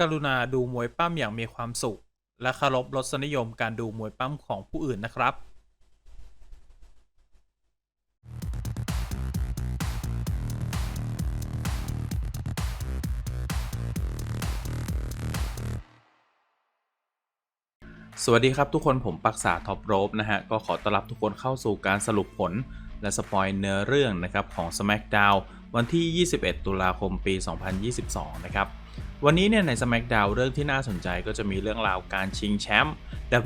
กรุณาดูมวยปั้มอย่างมีความสุข และเคารพรสนิยมการดูมวยปั้มของผู้อื่นนะครับสวัสดีครับทุกคนผมปักษาท็อปโรบนะฮะ ก็ขอต้อนรับทุกคนเข้าสู่การสรุปผล และสปอยเนื้อเรื่องนะครับของ SmackDown วันที่ 21 ตุลาคมปี 2022 นะครับ วันนี้เนี่ยใน SmackDown เรื่องที่น่าสนใจก็จะมีเรื่องราวการชิงแชมป์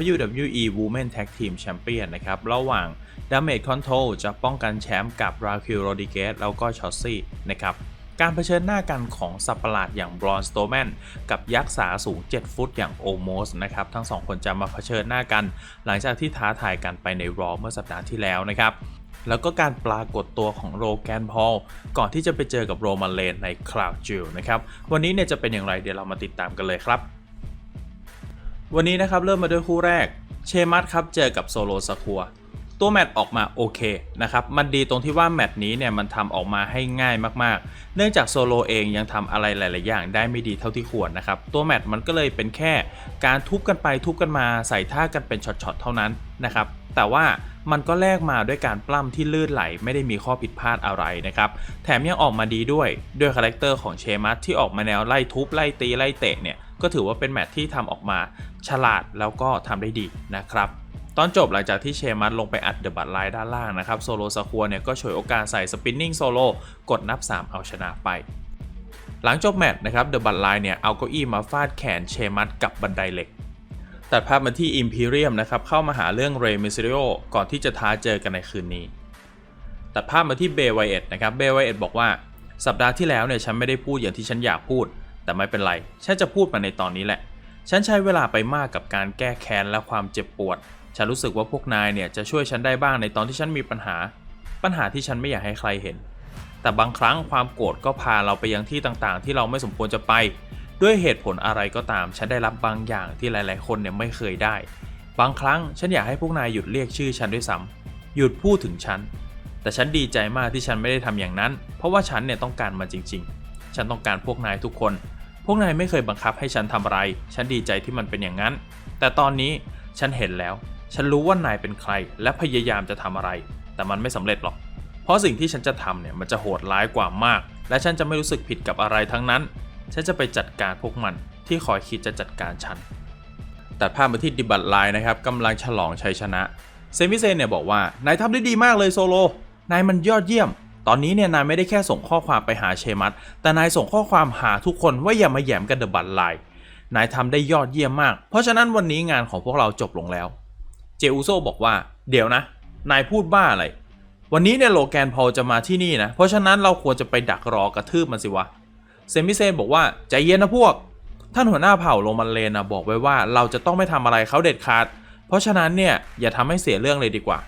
WWE Women Tag Team Champion นะครับ ระหว่าง Damage Control จะป้องกันแชมป์กับ Raquel Rodriguez แล้วก็ชอ t ซี่นะครับ การเผชิญหน้ากันของสัตว์ประหลาดอย่างบรอนสโตแมนกับยักษ์สาสูง 7 ฟุตอย่างโอโมสนะครับ ทั้งสองคนจะมาเผชิญหน้ากัน หลังจากที่ท้าทายกันไปในรอเมื่อสัปดาห์ที่แล้วนะครับ แล้วก็การปรากฏตัวของโรแกนพอลก่อนที่จะไปเจอกับโรมาเลนในคลาวจิลนะครับวันนี้เนี่ยจะเป็นอย่างไรเดี๋ยวเรามาติดตามกันเลยครับ วันนี้นะครับเริ่มมาด้วยคู่แรกเชมัสครับเจอกับโซโลสคัวตัวแมตช์ออกมาโอเคนะครับมันดีตรงที่ว่าแมตช์นี้เนี่ยมันทำออกมาให้ง่ายมากๆ เนื่องจากโซโลเองยังทำอะไรหลาย ๆ อย่างได้ไม่ดีเท่าที่ควรนะครับตัวแมตช์มันก็เลยเป็นแค่การทุบกันไปทุบกันมาใส่ท่ากันเป็นช็อต ๆ เท่านั้นนะครับ แต่ว่ามันก็แลกมาด้วยการปล้ำที่ลื่นไหลไม่ได้มีข้อผิดพลาดอะไรนะครับ แถมยังออกมาดีด้วยด้วยคาแรคเตอร์ของเชมัสที่ออกมาแนวไล่ทุบไล่ตีไล่เตะเนี่ยก็ถือว่าเป็นแมตช์ที่ทำออกมาฉลาดแล้วก็ทำได้ดีนะครับตอนจบหลังจากที่เชมัสลงไปอัดเดอะบัตไลน์ด้านล่างนะครับโซโลสคัวเนี่ยก็ฉวยโอกาสใส่สปินนิ่งโซโลกดนับ 3 เอาชนะไป หลังจบแมตช์นะครับเดอะบัตไลน์เนี่ยเอาเก้าอี้มาฟาดแขนเชมัสกับบันไดเหล็ก ตัดภาพมาที่ Imperium นะครับเข้ามาหาเรื่องเรมิซิโอก่อนที่จะท้าเจอกันในคืนนี้ ตัดภาพมาที่เบย์ไวเอตนะครับเบย์ไวเอตบอกว่า สัปดาห์ที่แล้วเนี่ยฉันไม่ได้พูดอย่างที่ฉันอยากพูด แต่ไม่เป็นไร ฉันจะพูดมาในตอนนี้แหละ ฉันใช้เวลาไปมากกับการแก้แค้นและความเจ็บปวด ฉันรู้สึกว่าพวกนายเนี่ยจะช่วยฉันได้บ้างในตอนที่ฉันมีปัญหา ปัญหาที่ฉันไม่อยากให้ใครเห็น แต่บางครั้งความโกรธก็พาเราไปยังที่ต่างๆ ที่เราไม่สมควรจะไป ด้วยเหตุผลอะไรก็ตาม ฉันได้รับบางอย่างที่หลาย ๆ คนเนี่ยไม่เคยได้ บางครั้งฉันอยากให้พวกนายหยุดเรียกชื่อฉันด้วยซ้ำหยุดพูดถึงฉัน แต่ฉันดีใจมากที่ฉันไม่ได้ทำอย่างนั้น เพราะว่าฉันเนี่ยต้องการมันจริง ๆ ฉันต้องการพวกนายทุกคน พวกนายไม่เคยบังคับให้ฉันทำอะไร ฉันดีใจที่มันเป็นอย่างนั้น แต่ตอนนี้ฉันเห็นแล้ว ฉันรู้ว่านายเป็นใคร และพยายามจะทำอะไร แต่มันไม่สำเร็จหรอก เพราะสิ่งที่ฉันจะทำเนี่ยมันจะโหดร้ายกว่ามาก และฉันจะไม่รู้สึกผิดกับอะไรทั้งนั้น ฉันจะไปจัดการพวกมันที่คอยคิดจะจัดการฉัน ตัดภาพมาที่ดิบัตไลน์นะครับกำลังฉลองชัยชนะ เซมิเซนเนี่ยบอกว่านายทำได้ดีมากเลยโซโล นายมันยอดเยี่ยม ตอนนี้เนี่ยนายไม่ได้แค่ส่งข้อความไปหาเชมัสแต่นายส่งข้อความหาทุกคนว่าอย่ามาแหยมกันเดอะบัตไลน์นายทำได้ยอดเยี่ยมมาก เพราะฉะนั้นวันนี้งานของพวกเราจบลงแล้ว เจอุโซบอกว่า เดี๋ยวนะ นายพูดบ้าอะไร วันนี้เนี่ยโลแกนพอลจะมาที่นี่นะ เพราะฉะนั้นเราควรจะไปดักรอกระทืบมันสิวะ เซมิเซนบอกว่าใจเย็นนะพวก ท่านหัวหน้าเผ่าโรมันเลนนะบอกไว้ว่าเราจะต้องไม่ทำอะไรเขาเด็ดขาด เพราะฉะนั้นเนี่ยอย่าทำให้เสียเรื่องเลยดีกว่า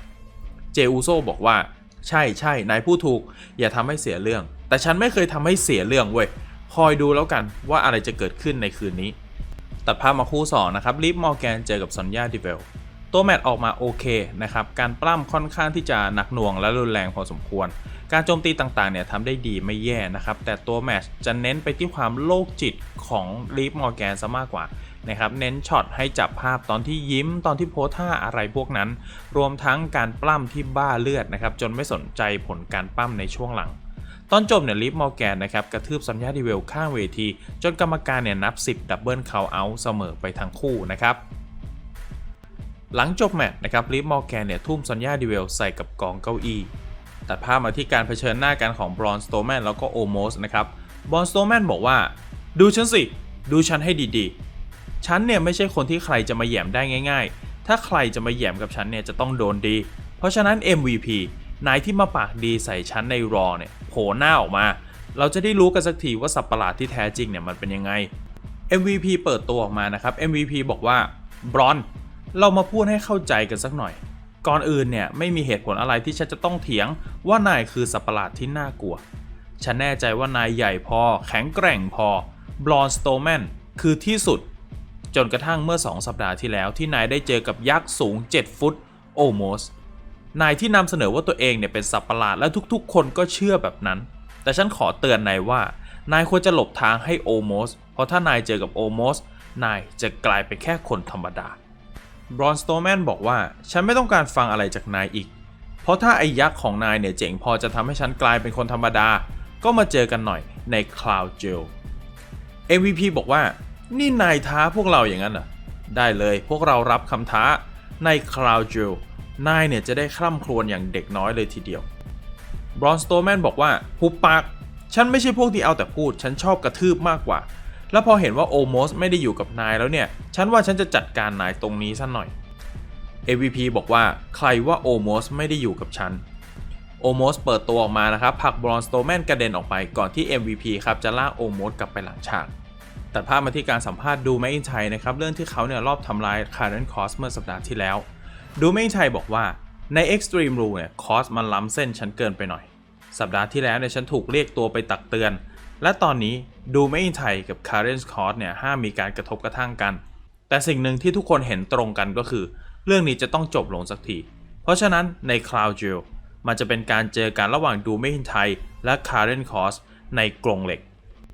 เจอุโซบอกว่า ใช่ใช่นายพูดถูก อย่าทำให้เสียเรื่อง แต่ฉันไม่เคยทำให้เสียเรื่องเว้ยคอยดูแล้วกันว่าอะไรจะเกิดขึ้นในคืนนี้ ตัดภาพมาคู่2นะครับลิฟมอร์แกนเจอกับซอนยาดิเวล ตัวแมตช์ออกมาโอเคนะครับ การปล้ำค่อนข้างที่จะหนักหน่วงและรุนแรงพอสมควร การโจมตีต่างๆเนี่ยทำได้ดีไม่แย่นะครับ แต่ตัวแมตช์จะเน้นไปที่ความโลกจิตของลีฟมอร์แกนซะมากกว่านะครับ เน้นช็อตให้จับภาพตอนที่ยิ้มตอนที่โพสท่าอะไรพวกนั้น รวมทั้งการปล้ำที่บ้าเลือดนะครับ จนไม่สนใจผลการปล้ำในช่วงหลังตอนจบเนี่ยลิฟมอร์แกนนะครับกระทืบซอนยาดิเวลข้างเวที จนกรรมการเนี่ยนับ 10 ดับเบิลเคาเอาเสมอไปทั้งคู่นะครับ หลังจบแมตช์นะครับลิฟมอร์แกนเนี่ยทุ่มซอนยาดิเวลใส่กับกองเก้าอี้ตัดภาพมาที่การเผชิญหน้ากันของบรอนสโตแมนแล้วก็โอโมสนะครับบรอนสโตแมนบอกว่า ดูฉันสิ ดูฉันให้ดีๆ ฉันเนี่ยไม่ใช่คนที่ใครจะมาแยมได้ง่าย ๆ ถ้าใครจะมาแยมกับฉันเนี่ยจะต้องโดนดี เพราะฉะนั้น MVP นายที่มาปากดีใส่ฉันในรอเนี่ยโผล่หน้าออกมา เราจะได้รู้กันสักทีว่าสัตว์ประหลาดที่แท้จริงเนี่ยมันเป็นยังไง MVP เปิดตัวออกมานะครับ MVP บอกว่าบรอน เรามาพูดให้เข้าใจกันสักหน่อย ก่อนอื่นเนี่ยไม่มีเหตุผลอะไรที่ฉันจะต้องเถียงว่านายคือสัตว์ประหลาดที่น่ากลัว ฉันแน่ใจว่านายใหญ่พอ แข็งแกร่งพอบรอนสโตแมนคือที่สุด จนกระทั่งเมื่อ 2 สัปดาห์ที่แล้วที่นายได้เจอกับยักษ์สูง 7 ฟุตโอโมสนายที่นำเสนอว่าตัวเองเนี่ยเป็นสัตว์ประหลาดและทุกๆ คนก็เชื่อแบบนั้น แต่ฉันขอเตือนนายว่า นายควรจะหลบทางให้โอโมสเพราะถ้านายเจอกับโอโมสนายจะกลายเป็นแค่คนธรรมดา บรอนสโตแมนบอกว่าฉันไม่ต้องการฟังอะไรจากนายอีก เพราะถ้าไอ้ยักษ์ของนายเนี่ยเจ๋งพอจะทำให้ฉันกลายเป็นคนธรรมดา ก็มาเจอกันหน่อยใน Cloud Jail MVP บอกว่า นี่นายท้าพวกเราอย่างนั้นเหรอ ได้เลยพวกเรารับคำท้าใน Cloud Jail นายเนี่ยจะได้คร่ำครวญอย่างเด็กน้อยเลยทีเดียวบรอนสโตแมนบอกว่าหุบปาก ฉันไม่ใช่พวกที่เอาแต่พูด ฉันชอบกระทืบมากกว่า แล้วพอเห็นว่าโอโมสไม่ได้อยู่กับนายแล้วเนี่ย ฉันว่าฉันจะจัดการนายตรงนี้สัหน่อย AVP บอกว่าใครว่าโอโมสไม่ได้อยู่กับฉันโอโมสเปิดตัวออกมานะครับผลักบรอนสโตแมนกระเด็นออกไปก่อนที่ MVP ครับจะลากโอโมสกลับไปหลังฉากตัดภาพมาที่การสัมภาษณ์ดูแมอินไทยนะครับเรื่องที่เขาเนี่ยรอบทำลายคาร์เรนคอสเมื่อสัปดาห์ที่แล้ว ดูแมอินไทยบอกว่าใน Extreme Rule เนี่ยคอสมันล้ำเส้นฉันเกินไปหน่อย สัปดาห์ที่แล้วเนี่ยฉันถูกเรียกตัวไปตักเตือน และตอนนี้ดูแมอินไทยกับคาร์เรนคอร์สเนี่ยห้ามมีการกระทบกระทั่งกัน แต่สิ่งหนึ่งที่ทุกคนเห็นตรงกันก็คือ เรื่องนี้จะต้องจบลงสักที เพราะฉะนั้นใน Cloud Jail มันจะเป็นการเจอกันระหว่างดูไม่หินไทยและ Karen Cross ในกรงเหล็ก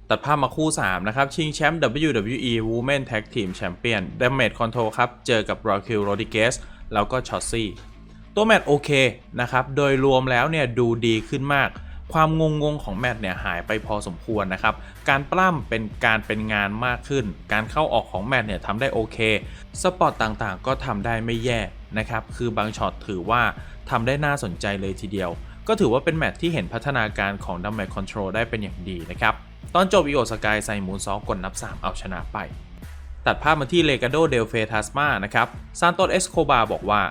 ตัดภาพมาคู่ 3 นะครับ ชิงแชมป์ WWE Women Tag Team Champion Damage Control ครับ เจอกับ Raquel Rodriguez แล้วก็ Shotzi ตัวแมตช์โอเคนะครับ โดยรวมแล้วเนี่ยดูดีขึ้นมาก ความงงงของแมตช์เนี่ยหายไปพอสมควรนะครับ การปล้ำเป็นการเป็นงานมากขึ้น การเข้าออกของแมตช์เนี่ยทำได้โอเค สปอตต่างๆ ก็ทำได้ไม่แย่นะครับ คือบางช็อตถือว่าทำได้น่าสนใจเลยทีเดียว ก็ถือว่าเป็นแมตช์ที่เห็นพัฒนาการของดัมเมจคอนโทรลได้เป็นอย่างดีนะครับ ตอนจบอีโอสกายใส่มูนซอกกดนับ 3 เอาชนะไป ตัดภาพมาที่เลกาโดเดลเฟทัสมานะครับซานโตสเอสโคบาบอกว่า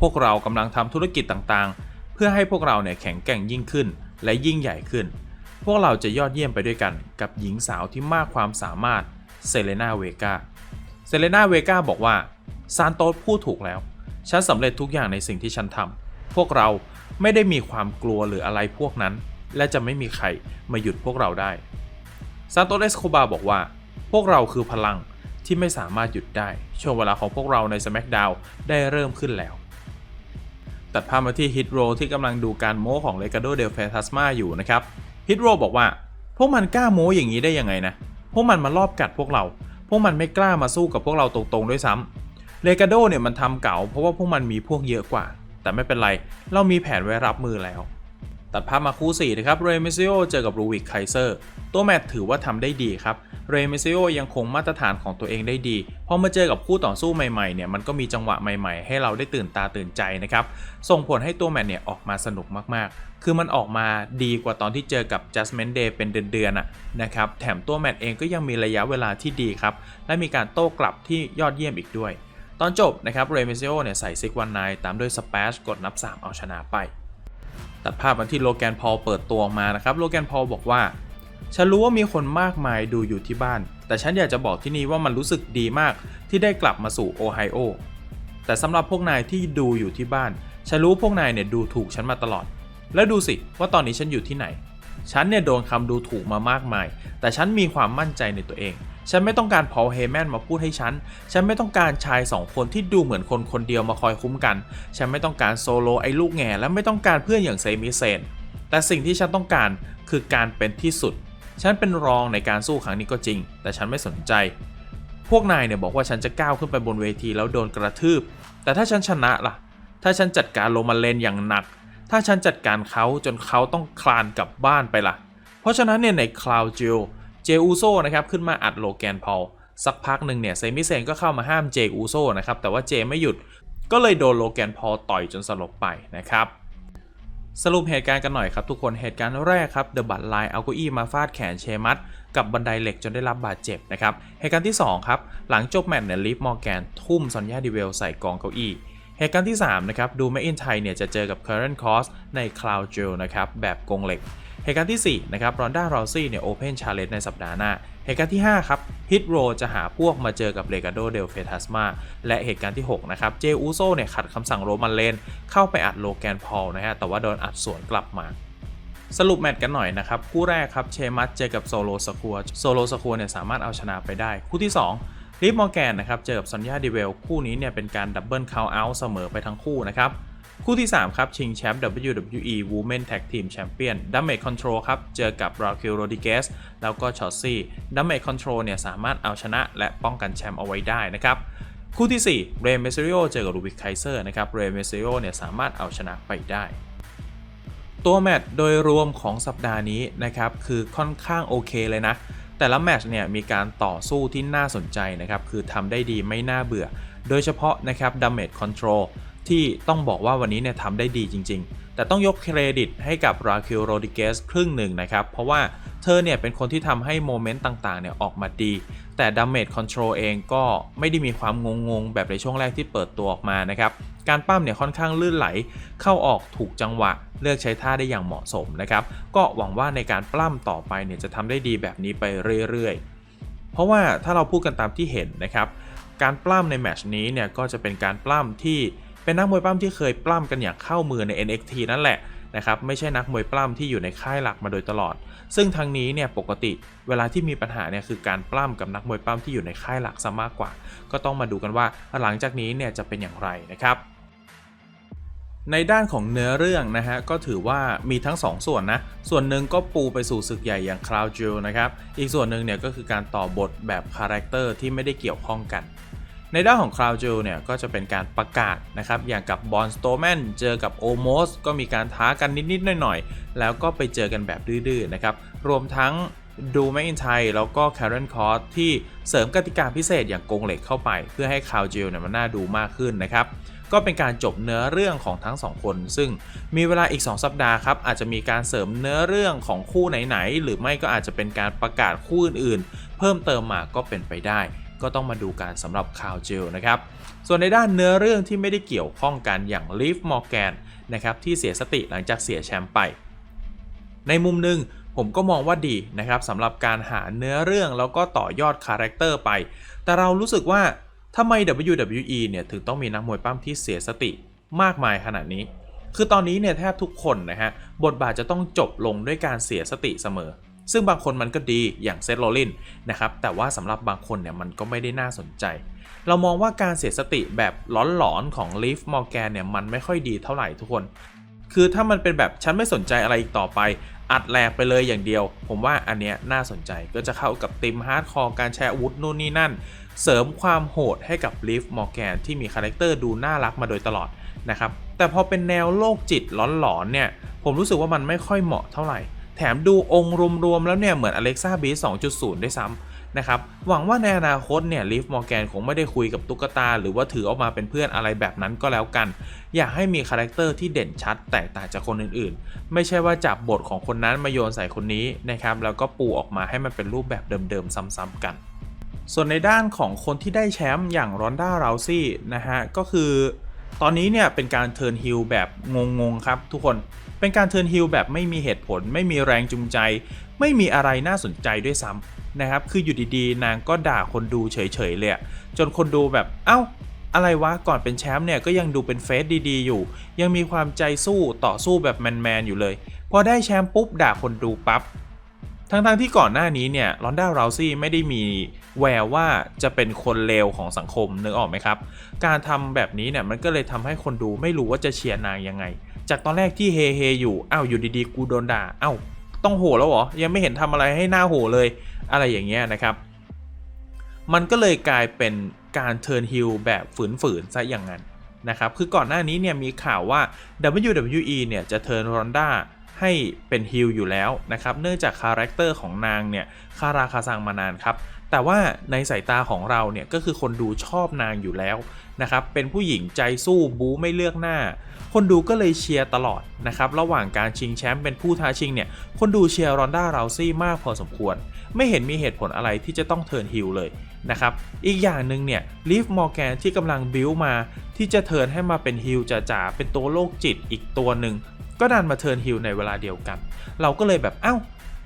พวกเรากำลังทำธุรกิจต่างๆ เพื่อให้พวกเราเนี่ยแข็งแกร่งยิ่งขึ้น และยิ่งใหญ่ขึ้น พวกเราจะยอดเยี่ยมไปด้วยกันกับหญิงสาวที่มากความสามารถเซเลนาเวกาเซเลนาเวกาบอกว่าซานโตสพูดถูกแล้ว ฉันสำเร็จทุกอย่างในสิ่งที่ฉันทำพวกเราไม่ได้มีความกลัวหรืออะไรพวกนั้น และจะไม่มีใครมาหยุดพวกเราได้ซานโตเอสโคบาบอกว่า พวกเราคือพลังที่ไม่สามารถหยุดได้ ช่วงเวลาของพวกเราใน SmackDown ได้เริ่มขึ้นแล้ว ตัดภาพมาที่ฮิตโรที่กำลังดูการโม้ของเลกาโดเดลเฟทัสมาอยู่นะครับฮิตโรบอกว่า พวกมันกล้าโม้อย่างนี้ได้ยังไงนะ พวกมันมารอบกัดพวกเรา พวกมันไม่กล้ามาสู้กับพวกเราตรงๆด้วยซ้ำเลกาโดเนี่ยมันทำเก่าเพราะว่าพวกมันมีพวกเยอะกว่า แต่ไม่เป็นไร เรามีแผนไว้รับมือแล้ว ตัดภาพมาคู่4นะครับเรเมซิโอเจอกับรูวิกไคเซอร์ตัวแมตถือว่าทำได้ดีครับเรเมซิโอยังคงมาตรฐานของตัวเองได้ดีพอมาเจอกับคู่ต่อสู้ใหม่ๆเนี่ยมันก็มีจังหวะใหม่ๆ ให้เราได้ตื่นตาตื่นใจนะครับส่งผลให้ตัวแมตเนี่ยออกมาสนุกมากๆ คือมันออกมาดีกว่าตอนที่เจอกับ Judgment Day เป็นเดือนๆอะนะครับแถมตัวแมตเองก็ยังมีระยะเวลาที่ดีครับและมีการโต้กลับที่ยอดเยี่ยมอีกด้วย ตอนจบนะครับเรเมซิโอเนี่ยใส่ซิกวันไนตามด้วยสเปชกดนับ 3 เอาชนะไป ตัดภาพมาที่โลแกนพอลเปิดตัวออกมานะครับโลแกนพอลบอกว่า ฉันรู้ว่ามีคนมากมายดูอยู่ที่บ้าน แต่ฉันอยากจะบอกที่นี่ว่ามันรู้สึกดีมากที่ได้กลับมาสู่โอไฮโอแต่สำหรับพวกนายที่ดูอยู่ที่บ้าน ฉันรู้พวกนายเนี่ยดูถูกฉันมาตลอด แล้วดูสิว่าตอนนี้ฉันอยู่ที่ไหน ฉันเนี่ยโดนคำดูถูกมามากมาย แต่ฉันมีความมั่นใจในตัวเอง ฉันไม่ต้องการพอลเฮแมนมาพูดให้ฉัน ฉันไม่ต้องการชายสองคนที่ดูเหมือนคนคนเดียวมาคอยคุ้มกัน ฉันไม่ต้องการโซโลไอ้ลูกแง่และไม่ต้องการเพื่อนอย่างเซมิเซน แต่สิ่งที่ฉันต้องการคือการเป็นที่สุด ฉันเป็นรองในการสู้ครั้งนี้ก็จริง แต่ฉันไม่สนใจ พวกนายเนี่ยบอกว่าฉันจะก้าวขึ้นไปบนเวทีแล้วโดนกระทืบ แต่ถ้าฉันชนะล่ะ ถ้าฉันจัดการโรมันเลนอย่างหนัก ถ้าฉันจัดการเขาจนเขาต้องคลานกลับบ้านไปล่ะ เพราะฉะนั้นเนี่ยในคลาวจิล เจอูโซนะครับขึ้นมาอัดโลแกนพอลสักพักหนึ่งเนี่ยเซมิเซนก็เข้ามาห้ามเจอูโซนะครับแต่ว่าเจไม่หยุดก็เลยโดนโลแกนพอลต่อยจนสลบไปนะครับสรุปเหตุการณ์กันหน่อยครับทุกคนเหตุการณ์แรกครับเดอะบัตไลน์เอาเก้าอี้มาฟาดแขนเชมัสกับบันไดเหล็กจนได้รับบาดเจ็บนะครับเหตุการณ์ที่ 2 ครับ หลังจบแมตช์เนี่ยลิฟมอร์แกนทุ่มซอนยาดิเวลใส่กองเก้าอี้เหตุการณ์ที่ 3 นะครับ ดูแมอินไทยเนี่ยจะเจอกับ Current Cross ใน Cloud j e l นะครับแบบกงเหล็ก เหตุการณ์ที่ 4 นะครับรอนด้ารอซี่เนี่ยโอเพนชาเลนจ์ในสัปดาห์หน้า เหตุการณ์ที่ 5 ครับฮิตโรจะหาพวกมาเจอกับเลกาโดเดลเฟทัสมาและเหตุการณ์ที่ 6 นะครับ เจอูโซเนี่ยขัดคำสั่งโรมันเลน เข้าไปอัดโลแกนพอลนะฮะแต่ว่าโดนอัดสวนกลับมาสรุปแมตช์กันหน่อยนะครับ คู่แรกครับเชมัสเจอกับโซโลสคัวโซโลสคัวเนี่ยสามารถเอาชนะไปได้ คู่ที่ 2ลิฟมอร์แกนนะครับเจอกับซอนยาดิเวลคู่นี้เนี่ยเป็นการดับเบิลเคาท์เอาท์เสมอไปทั้งคู่นะครับ คู่ที่ 3 ครับ ชิงแชมป์ WWE Women Tag Team Champion Damage Control ครับ เจอกับ Raquel Rodriguez แล้วก็ชอ t ซี่ Damage Control เนี่ยสามารถเอาชนะและป้องกันแชมป์เอาไว้ได้นะครับคู่ที่4 Rey Mysterio เจอกับ Rubik Kaiser นะครับ Rey Mysterio เนี่ยสามารถเอาชนะไปได้ ตัวแมตช์โดยรวมของสัปดาห์นี้นะครับคือค่อนข้างโอเคเลยนะ แต่ละแมตช์เนี่ยมีการต่อสู้ที่น่าสนใจนะครับคือทำได้ดีไม่น่าเบื่อ โดยเฉพาะนะครับ Damage Control ที่ ที่ต้องบอกว่าวันนี้เนี่ยทำได้ดีจริง ๆ แต่ต้องยกเครดิตให้กับ Raquel Rodriguez ครึ่งหนึ่งนะครับ เพราะว่าเธอเนี่ยเป็นคนที่ทำให้โมเมนต์ต่างๆเนี่ยออกมาดี แต่ Damage Control เองก็ไม่ได้มีความงงๆ แบบในช่วงแรกที่เปิดตัวออกมานะครับ การปั้มเนี่ยค่อนข้างลื่นไหล เข้าออกถูกจังหวะ เลือกใช้ท่าได้อย่างเหมาะสมนะครับ ก็หวังว่าในการปล้ำต่อไปเนี่ยจะทำได้ดีแบบนี้ไปเรื่อยๆ เพราะว่าถ้าเราพูดกันตามที่เห็นนะครับ การปล้ำในแมชนี้เนี่ยก็จะเป็นการปล้ำที่ เป็นนักมวยปล้ำที่เคยปล้ำกันอย่างเข้ามือใน NXT นั่นแหละนะครับไม่ใช่นักมวยปล้ำที่อยู่ในค่ายหลักมาโดยตลอด ซึ่งทางนี้เนี่ยปกติเวลาที่มีปัญหาเนี่ยคือการปล้ำกับนักมวยปล้ำที่อยู่ในค่ายหลักซะมากกว่า ก็ต้องมาดูกันว่าหลังจากนี้เนี่ยจะเป็นอย่างไรนะครับในด้านของเนื้อเรื่องนะฮะก็ถือว่ามีทั้ง 2 ส่วนนะ ส่วนหนึ่งก็ปูไปสู่ศึกใหญ่อย่าง Cloud j e w นะครับ อีกส่วนหนึ่งเนี่ยก็คือการต่อบทแบบคาแรคเตอร์ที่ไม่ได้เกี่ยวข้องกัน ในด้านของ Cloud j e w เนี่ยก็จะเป็นการประกาศนะครับ อย่างกับบอนสโตแมนเจอกับโอโมสก็มีการท้ากันนิดๆหน่อยๆ แล้วก็ไปเจอกันแบบดื้อๆนะครับ รวมทั้งดูแมอินไทยแล้วก็แค r รนคอร์ที่เสริมกติกาพิเศษอย่างกงเหล็กเข้าไป เพื่อให้คาวจิลเนี่ยมันน่าดูมากขึ้นนะครับ ก็เป็นการจบเนื้อเรื่องของทั้ง 2 คน ซึ่งมีเวลาอีก 2 สัปดาห์ครับ อาจจะมีการเสริมเนื้อเรื่องของคู่ไหน ๆ หรือไม่ก็อาจจะเป็นการประกาศคู่อื่น ๆ เพิ่มเติมมาก็เป็นไปได้ ก็ต้องมาดูกันสำหรับคาวจิลนะครับ ส่วนในด้านเนื้อเรื่องที่ไม่ได้เกี่ยวข้องกันอย่างลีฟมอร์แกนนะครับที่เสียสติหลังจากเสียแชมป์ไป ในมุมหนึ่งผมก็มองว่าดีนะครับสำหรับการหาเนื้อเรื่องแล้วก็ต่อยอดคาแรคเตอร์ไป แต่เรารู้สึกว่าทำไม WWE เนี่ยถึงต้องมีนักมวยปั้มที่เสียสติมากมายขนาดนี้ คือตอนนี้เนี่ยแทบทุกคนนะฮะบทบาทจะต้องจบลงด้วยการเสียสติเสมอ ซึ่งบางคนมันก็ดีอย่างเซธโรลินนะครับแต่ว่าสำหรับบางคนเนี่ยมันก็ไม่ได้น่าสนใจ เรามองว่าการเสียสติแบบหลอนๆของลีฟมอร์แกนเนี่ยมันไม่ค่อยดีเท่าไหร่ทุกคน คือถ้ามันเป็นแบบฉันไม่สนใจอะไรอีกต่อไป อัดแหลกไปเลยอย่างเดียว ผมว่าอันเนี้ยน่าสนใจก็จะเข้ากับติมฮาร์ดคอร์การแชร์อาวุธนู่นนี่นั่น เสริมความโหดให้กับลีฟมอร์แกนที่มีคาแรคเตอร์ดูน่ารักมาโดยตลอดนะครับแต่พอเป็นแนวโลกจิตหลอนๆเนี่ยผมรู้สึกว่ามันไม่ค่อยเหมาะเท่าไหร่ แถมดูองค์รวมๆแล้วเนี่ยเหมือน Alexa b e a t 2.0 ด้วยซ้ำนะครับ หวังว่าในอนาคตเนี่ยลีฟมอร์แกนคงไม่ได้คุยกับตุ๊กตา หรือว่าถือออกมาเป็นเพื่อนอะไรแบบนั้นก็แล้วกัน อยากให้มีคาแรคเตอร์ที่เด่นชัดแตกต่างจากคนอื่นๆ ไม่ใช่ว่าจับบทของคนนั้นมาโยนใส่คนนี้นะครับแล้วก็ปูออกมาให้มันเป็นรูปแบบเดิมๆซ้ำๆกันส่วนในด้านของคนที่ได้แชมป์อย่างรอนด้าราซี่นะฮะ ก็คือตอนนี้เนี่ยเป็นการเทิร์นฮิลแบบงงๆครับทุกคน เป็นการเทิร์นฮิลแบบไม่มีเหตุผล ไม่มีแรงจูงใจ ไม่มีอะไรน่าสนใจด้วยซ้ำนะครับ คืออยู่ดีๆ นางก็ด่าคนดูเฉยๆเลยจนคนดูแบบเอ้าอะไรวะก่อนเป็นแชมป์เนี่ยก็ยังดูเป็นเฟสดีๆอยู่ ยังมีความใจสู้ต่อสู้แบบแมนๆอยู่เลย พอได้แชมป์ปุ๊บด่าคนดูปับ๊บ ทั้งๆที่ก่อนหน้านี้เนี่ยลอนด้าราซี่ไม่ได้มีแววว่าจะเป็นคนเลวของสังคมนึกออกไหมครับ การทำแบบนี้เนี่ยมันก็เลยทำให้คนดูไม่รู้ว่าจะเชียร์นางยังไง จากตอนแรกที่เฮเฮอยู่อ้าวอยู่ดีๆ กูโดนด่าอ้าวต้องโหแล้วเหรอ ยังไม่เห็นทำอะไรให้หน้าโหเลย อะไรอย่างเงี้ยนะครับ มันก็เลยกลายเป็นการเทิร์นฮิลแบบฝืนๆซะอย่างนั้นนะครับ คือก่อนหน้านี้เนี่ยมีข่าวว่า WWE เนี่ยจะเทิร์นรอนด้า ให้เป็นฮิลอยู่แล้วนะครับเนื่องจากคาแรคเตอร์ของนางเนี่ยคาราคาซังมานานครับแต่ว่าในสายตาของเราเนี่ยก็คือคนดูชอบนางอยู่แล้วนะครับเป็นผู้หญิงใจสู้บู๊ไม่เลือกหน้า คนดูก็เลยเชียร์ตลอดนะครับระหว่างการชิงแชมป์เป็นผู้ท้าชิงเนี่ยคนดูเชียร์รอนด้าราซี่มากพอสมควร ไม่เห็นมีเหตุผลอะไรที่จะต้องเทิร์นฮิลเลยนะครับอีกอย่างหนึ่งเนี่ยลีฟมอร์แกนที่กำลังบิวมาที่จะเทิร์นให้มาเป็นฮิลจ๋าๆเป็นตัวโรคจิตอีกตัวหนึ่ง ก็ดันมาเทิร์นฮิลในเวลาเดียวกัน เราก็เลยแบบเอ้า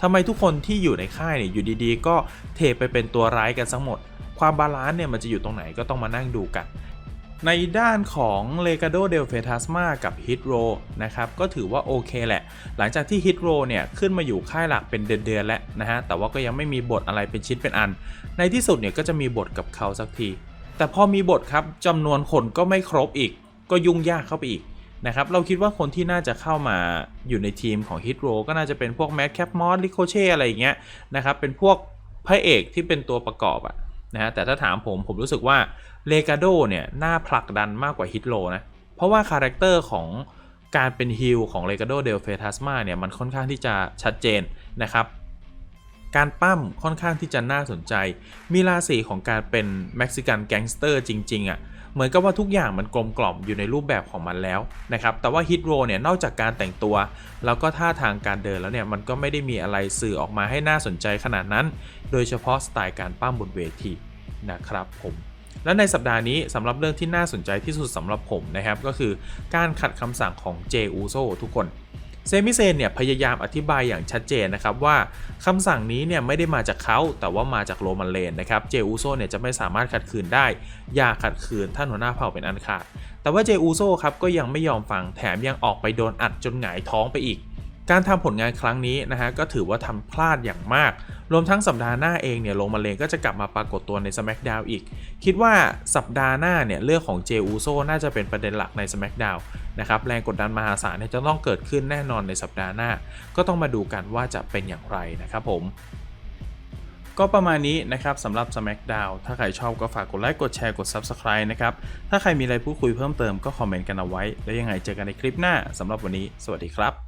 ทำไมทุกคนที่อยู่ในค่ายเนี่ยอยู่ดีๆ ก็เทไปเป็นตัวร้ายกันทั้งหมด ความบาลานซ์เนี่ยมันจะอยู่ตรงไหนก็ต้องมานั่งดูกัน ในด้านของ l e g a d o del Fantasma กับ Hit r o นะครับก็ถือว่าโอเคแหละ หลังจากที่ Hit r o เนี่ยขึ้นมาอยู่ค่ายหลักเป็นเดือนๆแล้วนะฮะแต่ว่าก็ยังไม่มีบทอะไรเป็นชิ้นเป็นอัน ในที่สุดเนี่ยก็จะมีบทกับเขาสักที แต่พอมีบทครับจำนวนคนก็ไม่ครบอีก ก็ยุ่งยากเข้าไปอีก นะครับเราคิดว่าคนที่น่าจะเข้ามาอยู่ในทีมของฮิตโรก็น่าจะเป็นพวกแม c แคปมอสลิโคเช่อะไรอย่างเงี้ยนะครับเป็นพวกพระเอกที่เป็นตัวประกอบอะนะฮะแต่ถ้าถามผมผมรู้สึกว่าเลกาโดเนี่ยน่าผลักดันมากกว่าฮิตโรนะเพราะว่าคาแรคเตอร์ของการเป็นฮิลของเลกาโดเดลเฟทัสมาเนี่ยมันค่อนข้างที่จะชัดเจนนะครับการปั้มค่อนข้างที่จะน่าสนใจ มีราศีของการเป็นเม็กซิกันแก๊งสเตอร์จริง ๆอะ่ะ เหมือนกับว่าทุกอย่างมันกลมกล่อมอยู่ในรูปแบบของมันแล้วนะครับแต่ว่าฮิตโรเนี่ยนอกจากการแต่งตัว แล้วก็ท่าทางการเดินแล้วเนี่ยมันก็ไม่ได้มีอะไรสื่อออกมาให้น่าสนใจขนาดนั้น โดยเฉพาะสไตล์การปั้มบนเวทีนะครับผมและในสัปดาห์นี้สำหรับเรื่องที่น่าสนใจที่สุดสำหรับผมนะครับก็คือการขัดคำสั่งของเจอูโซทุกคน เซมิเซนเนี่ยพยายามอธิบายอย่างชัดเจนนะครับว่าคำสั่งนี้เนี่ยไม่ได้มาจากเขาแต่ว่ามาจากโรมันเลนนะครับเจอูโซเนี่ยจะไม่สามารถขัดขืนได้ อย่าขัดขืนท่านหัวหน้าเผ่าเป็นอันขาด แต่ว่าเจอูโซครับก็ยังไม่ยอมฟังแถมยังออกไปโดนอัดจนหงายท้องไปอีก การทำผลงานครั้งนี้นะฮะก็ถือว่าทำพลาดอย่างมาก รวมทั้งสัปดาห์หน้าเองเนี่ยโรมาเลนก็จะกลับมาปรากฏตัวใน SmackDown อีก คิดว่าสัปดาห์หน้าเนี่ยเรื่องของเจอูโซน่าจะเป็นประเด็นหลักใน SmackDown นะครับแรงกดดันมหาศาลเนี่ยจะต้องเกิดขึ้นแน่นอนในสัปดาห์หน้า ก็ต้องมาดูกันว่าจะเป็นอย่างไรนะครับผมก็ประมาณนี้นะครับสำหรับ SmackDown ถ้าใครชอบก็ฝากกดไลค์กดแชร์กด Subscribe นะครับ ถ้าใครมีอะไรพูดคุยเพิ่มเติมก็คอมเมนต์กันเอาไว้ แล้วยังไงเจอกันในคลิปหน้าสำหรับวันนี้ สวัสดีครับ